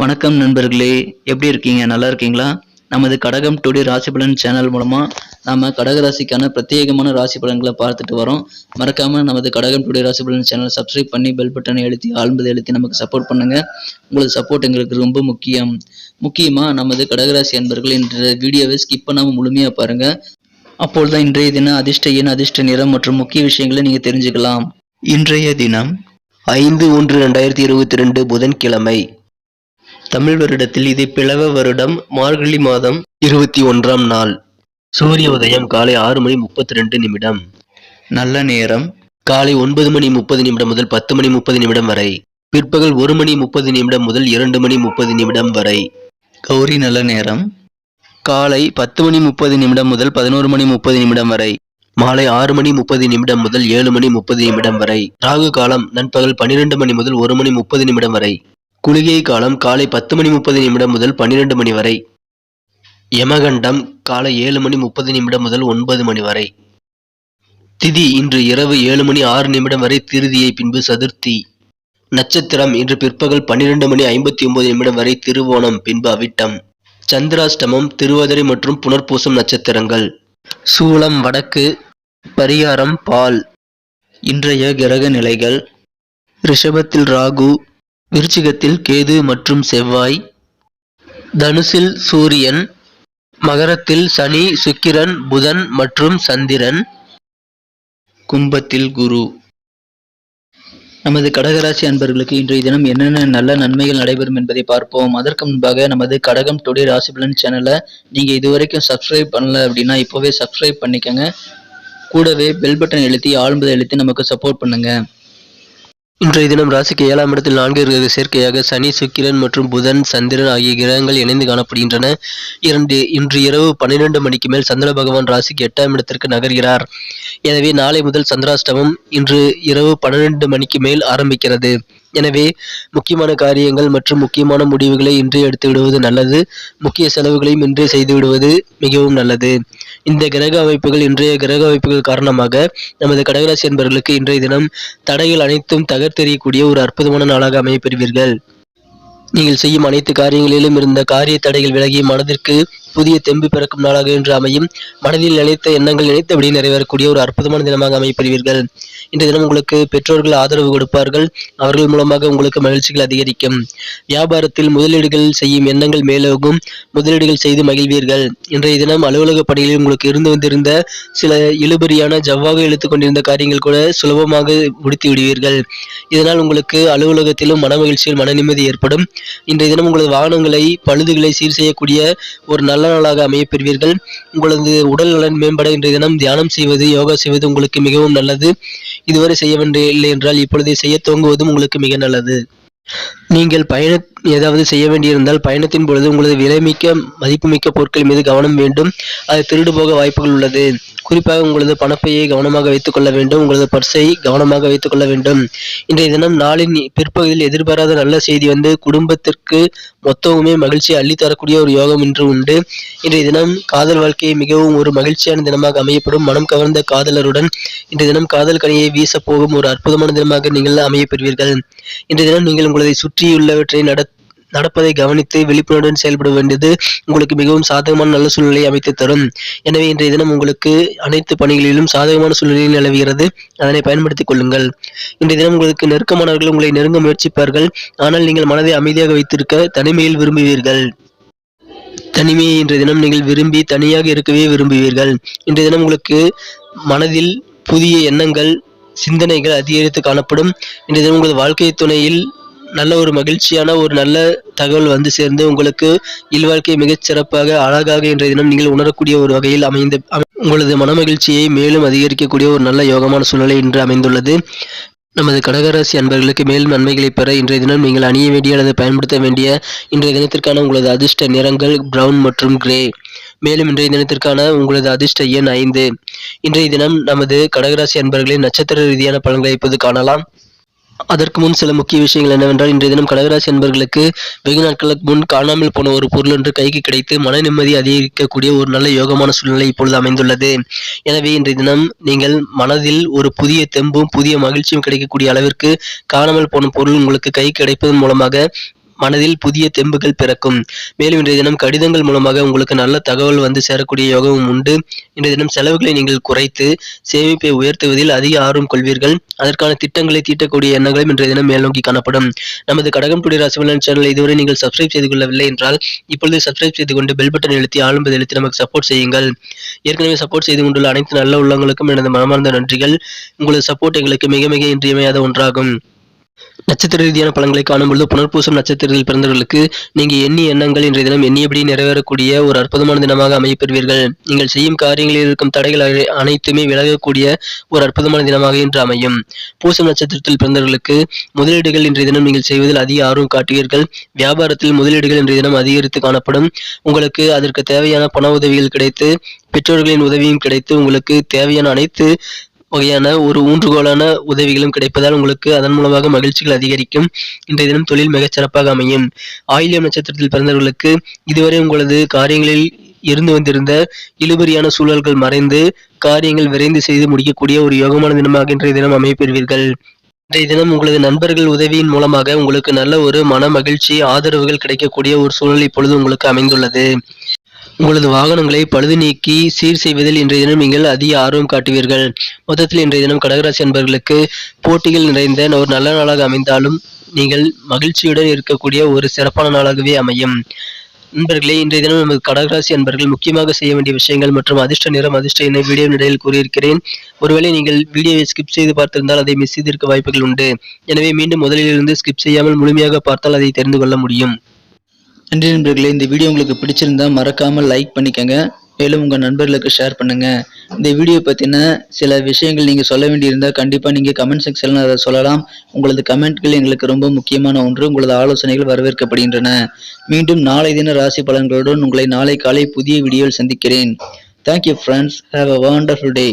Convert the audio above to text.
வணக்கம் நண்பர்களே எப்படி இருக்கீங்க? நல்லா இருக்கீங்களா? நமது கடகம் டுடே ராசி பலன் சேனல் மூலமாக நாம் கடக ராசிக்கான பிரத்யேகமான ராசி பலன்களை பார்த்துட்டு வரோம். மறக்காமல் நமது கடகம் டுடே ராசி பலன் சேனல் சப்ஸ்கிரைப் பண்ணி பெல் பட்டனை எழுத்தி ஆழ்ந்தது எழுத்தி நமக்கு சப்போர்ட் பண்ணுங்கள் உங்களது சப்போர்ட் எங்களுக்கு ரொம்ப முக்கியம். முக்கியமாக நமது கடகராசி அன்பர்கள் என்ற வீடியோவை ஸ்கிப் முழுமையாக பாருங்கள் அப்போது தான் இன்றைய தினம் அதிர்ஷ்ட எண் அதிர்ஷ்ட நிறம் மற்றும் முக்கிய விஷயங்களை நீங்கள் தெரிஞ்சுக்கலாம். இன்றைய தினம் ஐந்து ஒன்று ரெண்டாயிரத்தி இருபத்தி ரெண்டு புதன்கிழமை. தமிழ் வருடத்தில் இது பிளவ வருடம் மார்கழி மாதம் இருபத்தி ஒன்றாம் நாள். சூரிய உதயம் காலை ஆறு மணி முப்பத்தி ரெண்டு நிமிடம். நல்ல நேரம். காலை ஒன்பது மணி முப்பது நிமிடம் முதல் பத்து மணி முப்பது நிமிடம் வரை. பிற்பகல் ஒரு மணி முப்பது நிமிடம் முதல் இரண்டு மணி முப்பது நிமிடம் வரை. கௌரி நல்ல நேரம். காலை பத்து மணி முப்பது நிமிடம் முதல் பதினோரு மணி முப்பது நிமிடம் வரை. மாலை ஆறு மணி முப்பது நிமிடம் முதல் ஏழு மணி முப்பது நிமிடம் வரை. ராகு காலம் நண்பகல் பன்னிரண்டு மணி முதல் ஒரு மணி முப்பது நிமிடம் வரை. குளிகை காலம் காலை பத்து மணி முப்பது நிமிடம் முதல் பன்னிரண்டு மணி வரை. யமகண்டம் காலை ஏழு மணி முப்பது நிமிடம் முதல் ஒன்பது மணி வரை. திதி இன்று இரவு ஏழு மணி ஆறு நிமிடம் வரை திருதியை பின்பு சதுர்த்தி. நட்சத்திரம் இன்று பிற்பகல் பன்னிரண்டு மணி ஐம்பத்தி ஒன்பது நிமிடம் வரை திருவோணம் பின்பு அவிட்டம். சந்திராஷ்டமம் திருவாதிரை மற்றும் புனர்பூசம் நட்சத்திரங்கள். சூளம் வடக்கு பரிகாரம் பால். இன்றைய கிரக நிலைகள். ரிஷபத்தில் ராகு விருச்சிகத்தில் கேது மற்றும் செவ்வாய் தனுசில் சூரியன் மகரத்தில் சனி சுக்கிரன் புதன் மற்றும் சந்திரன் கும்பத்தில் குரு. நமது கடகராசி அன்பர்களுக்கு இன்றைய தினம் என்னென்ன நல்ல நன்மைகள் நடைபெறும் என்பதை பார்ப்போம். அதற்கு முன்பாக நமது கடகம் டுடே ராசி பலன் சேனலை நீங்க இதுவரைக்கும் சப்ஸ்கிரைப் பண்ணல அப்படின்னா இப்போவே சப்ஸ்கிரைப் பண்ணிக்கோங்க. கூடவே பெல் பட்டன் எழுத்தி ஆழ்ந்ததை எழுத்தி நமக்கு சப்போர்ட் பண்ணுங்க. இன்றைய தினம் ராசிக்கு ஏழாம் இடத்தில் நான்கு கிரக சேர்க்கையாக சனி சுக்கிரன் மற்றும் புதன் சந்திரன் ஆகிய கிரகங்கள் இணைந்து காணப்படுகின்றன. இரண்டு இன்று இரவு பன்னிரண்டு மணிக்கு மேல் சந்திர பகவான் ராசிக்கு எட்டாம் இடத்திற்கு நகர்கிறார். எனவே நாளை முதல் சந்திராஷ்டமம் இன்று இரவு பன்னிரண்டு மணிக்கு மேல் ஆரம்பிக்கிறது. எனவே முக்கியமான காரியங்கள் மற்றும் முக்கியமான முடிவுகளை இன்றே எடுத்து விடுவது நல்லது. முக்கிய செலவுகளையும் இன்றே செய்து விடுவது மிகவும் நல்லது. இந்த கிரக அமைப்புகள் இன்றைய கிரக அமைப்புகள் காரணமாக நமது கடகராசி என்பவர்களுக்கு இன்றைய தினம் தடைகள் அனைத்தும் தகர்த்தெறியக்கூடிய ஒரு அற்புதமான நாளாக அமையப்பெறுவீர்கள் நீங்கள் செய்யும் அனைத்து காரியங்களிலும் இருந்த காரிய தடைகள் விலகி மனதிற்கு புதிய தெம்பு பிறக்கும் நாளாக இன்று அமையும். மனதில் நினைத்த எண்ணங்கள் நினைத்தபடி நிறைவேறக்கூடிய ஒரு அற்புதமான தினமாக அமையப்பெறுவீர்கள் இந்த தினம் உங்களுக்கு பெற்றோர்கள் ஆதரவு கொடுப்பார்கள். அவர்கள் மூலமாக உங்களுக்கு மகிழ்ச்சிகள் அதிகரிக்கும். வியாபாரத்தில் முதலீடுகள் செய்யும் எண்ணங்கள் மேலோகும் முதலீடுகள் செய்து மகிழ்வீர்கள். இன்றைய தினம் அலுவலக பணிகளில் உங்களுக்கு இருந்து வந்திருந்த சில இழுபறியான ஜவ்வாக இழுத்துக் கொண்டிருந்த காரியங்கள் கூட சுலபமாக முடித்து விடுவீர்கள். இதனால் உங்களுக்கு அலுவலகத்திலும் மன மகிழ்ச்சியில் மன நிம்மதி ஏற்படும். இன்றைய தினம் உங்களது வாகனங்களை பழுதுகளை சீர் செய்யக்கூடிய ஒரு நல்ல நல்ல நாளாக அமையப்பெறுவீர்கள். உங்களது உடல் நலன் மேம்பட இன்றைய தினம் தியானம் செய்வது யோகா செய்வது உங்களுக்கு மிகவும் நல்லது. இதுவரை செய்ய வேண்டிய இல்லை என்றால் இப்பொழுதே செய்ய துவங்குவதும் உங்களுக்கு மிக நல்லது. நீங்கள் பயண ஏதாவது செய்ய வேண்டியிருந்தால் பயணத்தின் பொழுது உங்களது விலைமிக்க மதிப்புமிக்க பொருட்கள் மீது கவனம் வேண்டும். அது திருடு போக வாய்ப்புகள் உள்ளது. குறிப்பாக உங்களது பணப்பையை கவனமாக வைத்துக் கொள்ள வேண்டும் உங்களது பர்ஸை கவனமாக வைத்துக் கொள்ள வேண்டும். இன்றைய தினம் நாளின் பிற்பகுதியில் எதிர்பாராத நல்ல செய்தி வந்து குடும்பத்திற்கு மொத்தமுமே மகிழ்ச்சியை அள்ளித்தரக்கூடிய ஒரு யோகம் இன்று உண்டு. இன்றைய தினம் காதல் வாழ்க்கையை மிகவும் ஒரு மகிழ்ச்சியான தினமாக அமையப்படும். மனம் கவர்ந்த காதலருடன் இன்றைய தினம் காதல் கனியை வீச போகும் ஒரு அற்புதமான தினமாக நீங்கள் அமையப்பெறுவீர்கள் இன்றைய தினம் நீங்கள் உங்களை சுற்றியுள்ளவற்றை நட நடப்பதை கவனித்து விழிப்புணர்வுடன் செயல்பட வேண்டியது உங்களுக்கு மிகவும் சாதகமான நல்ல சூழ்நிலையை அமைத்து தரும். எனவே இன்றைய தினம் உங்களுக்கு அனைத்து பணிகளிலும் சாதகமான சூழ்நிலை நிலவுகிறது. அதனை பயன்படுத்திக் கொள்ளுங்கள். இன்றைய தினம் உங்களுக்கு நெருக்கமானவர்கள் உங்களை நெருங்க முயற்சிப்பார்கள். ஆனால் நீங்கள் மனதை அமைதியாக வைத்திருக்க தனிமையில் விரும்புவீர்கள். தனிமையை இன்றைய தினம் நீங்கள் விரும்பி தனியாக இருக்கவே விரும்புவீர்கள். இன்றைய தினம் உங்களுக்கு மனதில் புதிய எண்ணங்கள் சிந்தனைகள் அதிகரித்து காணப்படும். இன்றைய தினம் உங்களது வாழ்க்கை துணையில் நல்ல ஒரு மகிழ்ச்சியான ஒரு நல்ல தகவல் வந்து சேர்ந்து உங்களுக்கு இல்வாழ்க்கை மிகச் சிறப்பாக அழகாக இன்றைய தினம் நீங்கள் உணரக்கூடிய ஒரு வகையில் அமைந்த உங்களது மனமகிழ்ச்சியை மேலும் அதிகரிக்கக்கூடிய ஒரு நல்ல யோகமான சூழ்நிலை இன்று அமைந்துள்ளது. நமது கடகராசி அன்பர்களுக்கு மேலும் நன்மைகளை பெற இன்றைய தினம் நீங்கள் அணிய வேண்டிய அல்லது பயன்படுத்த வேண்டிய இன்றைய தினத்திற்கான உங்களது அதிர்ஷ்ட நிறங்கள் பிரவுன் மற்றும் கிரே மேலும் இன்றைய தினத்திற்கான உங்களது அதிர்ஷ்ட எண் ஐந்து. இன்றைய தினம் நமது கடகராசி அன்பர்களின் நட்சத்திர ரீதியான பலன்களை இப்போது காணலாம். அதற்கு முன் சில முக்கிய விஷயங்கள் என்னவென்றால் இன்றைய தினம் கடகராசி என்பர்களுக்கு வெகு நாட்களுக்கு முன் காணாமல் போன ஒரு பொருள் ஒன்று கைக்கு கிடைத்து மன நிம்மதி அதிகரிக்கக்கூடிய ஒரு நல்ல யோகமான சூழ்நிலை இப்பொழுது அமைந்துள்ளது. எனவே இன்றைய தினம் நீங்கள் மனதில் ஒரு புதிய தெம்பும் புதிய மகிழ்ச்சியும் கிடைக்கக்கூடிய அளவிற்கு காணாமல் போன பொருள் உங்களுக்கு கை கிடைப்பதன் மூலமாக மனதில் புதிய தெம்புகள் பிறக்கும். மேலும் இன்றைய தினம் கடிதங்கள் மூலமாக உங்களுக்கு நல்ல தகவல் வந்து சேரக்கூடிய யோகமும் உண்டு. இன்றைய தினம் செலவுகளை நீங்கள் குறைத்து சேமிப்பை உயர்த்துவதில் அதிக ஆர்வம் கொள்வீர்கள். அதற்கான திட்டங்களை தீட்டக்கூடிய எண்ணங்களும் இன்றைய தினம் மேல்நோக்கி காணப்படும். நமது கடகம் டுடி ராசிபலன் சேனலை இதுவரை நீங்கள் சப்ஸ்கிரைப் செய்து கொள்ளவில்லை என்றால் இப்பொழுது சப்ஸ்கிரைப் செய்து கொண்டு பெல் பட்டன் எழுத்தி ஆளும்பது எழுத்தி நமக்கு சப்போர்ட் செய்யுங்கள். ஏற்கனவே சப்போர்ட் செய்து கொண்டுள்ள அனைத்து நல்ல உள்ளங்களுக்கும் எனது மனமார்ந்த நன்றிகள். உங்களது சப்போர்ட் எங்களுக்கு மிக மிக இன்றியமையாத ஒன்றாகும். நட்சத்திர ரீதியான பலன்களை காணும்பொழுது புனர்பூசம் நட்சத்திரத்தில் பிறந்தவர்களுக்கு நீங்கள் எண்ணி எண்ணங்கள் இன்றைய தினம் எண்ணியபடி நிறைவேறக்கூடிய ஒரு அற்புதமான தினமாக அமையப்பெறுவீர்கள். நீங்கள் செய்யும் காரியங்களில் இருக்கும் தடைகள் அனை- அனைத்துமே விலகக்கூடிய ஒரு அற்புதமான தினமாக இன்று அமையும். பூசம் நட்சத்திரத்தில் பிறந்தவர்களுக்கு முதலீடுகள் இன்றைய தினம் நீங்கள் செய்வதில் அதிக ஆர்வம் காட்டுவீர்கள். வியாபாரத்தில் முதலீடுகள் இன்றைய தினம் அதிகரித்து காணப்படும். உங்களுக்கு அதற்கு தேவையான பண உதவிகள் கிடைத்து பெற்றோர்களின் உதவியும் கிடைத்து உங்களுக்கு தேவையான அனைத்து வகையான ஒரு ஊன்றுகோலான உதவிகளும் கிடைப்பதால் உங்களுக்கு அதன் மூலமாக மகிழ்ச்சிகள் அதிகரிக்கும். இன்றைய தினம் தொழில் மிகச் சிறப்பாக அமையும். ஆயில்யம் நட்சத்திரத்தில் பிறந்தவர்களுக்கு இதுவரை உங்களது காரியங்களில் இருந்து வந்திருந்த இழுபறியான சூழல்கள் மறைந்து காரியங்கள் விரைந்து செய்து முடிக்கக்கூடிய ஒரு யோகமான தினமாக இன்றைய தினம் அமைப்பெறுவீர்கள் இன்றைய தினம் உங்களது நண்பர்கள் உதவியின் மூலமாக உங்களுக்கு நல்ல ஒரு மன மகிழ்ச்சி ஆதரவுகள் கிடைக்கக்கூடிய ஒரு சூழல் இப்பொழுது உங்களுக்கு அமைந்துள்ளது. உங்களது வாகனங்களை பழுது நீக்கி சீர் செய்வதில் இன்றைய தினம் நீங்கள் அதிக ஆர்வம் காட்டுவீர்கள். மொத்தத்தில் இன்றைய தினம் கடகராசி அன்பர்களுக்கு போட்டிகள் நிறைந்த ஒரு நல்ல நாளாக அமைந்தாலும் நீங்கள் மகிழ்ச்சியுடன் இருக்கக்கூடிய ஒரு சிறப்பான நாளாகவே அமையும். நண்பர்களே இன்றைய தினம் நமது கடகராசி அன்பர்கள் முக்கியமாக செய்ய வேண்டிய விஷயங்கள் மற்றும் அதிர்ஷ்ட நிறம் அதிர்ஷ்ட என வீடியோ இடையில் கூறியிருக்கிறேன். ஒருவேளை நீங்கள் வீடியோவை ஸ்கிப் செய்து பார்த்திருந்தால் அதை மிஸ் செய்திருக்க வாய்ப்புகள் உண்டு. எனவே மீண்டும் முதலிலிருந்து ஸ்கிப் செய்யாமல் முழுமையாக பார்த்தால் அதை தெரிந்து கொள்ள முடியும். நன்றி நண்பர்களே இந்த வீடியோ உங்களுக்கு பிடிச்சிருந்தா மறக்காமல் லைக் பண்ணிக்கோங்க. மேலும் உங்கள் நண்பர்களுக்கு ஷேர் பண்ணுங்கள் இந்த வீடியோ பற்றின சில விஷயங்கள் நீங்கள் சொல்ல வேண்டியிருந்தால் கண்டிப்பாக நீங்கள் கமெண்ட் செக்ஷனில் அதை சொல்லலாம். உங்களது கமெண்ட்கள் எங்களுக்கு ரொம்ப முக்கியமான ஒன்று. உங்களது ஆலோசனைகள் வரவேற்கப்படுகின்றன. மீண்டும் நாளை தின ராசி பலன்களுடன் உங்களை நாளை காலை புதிய வீடியோவில் சந்திக்கிறேன். Thank you friends have a wonderful day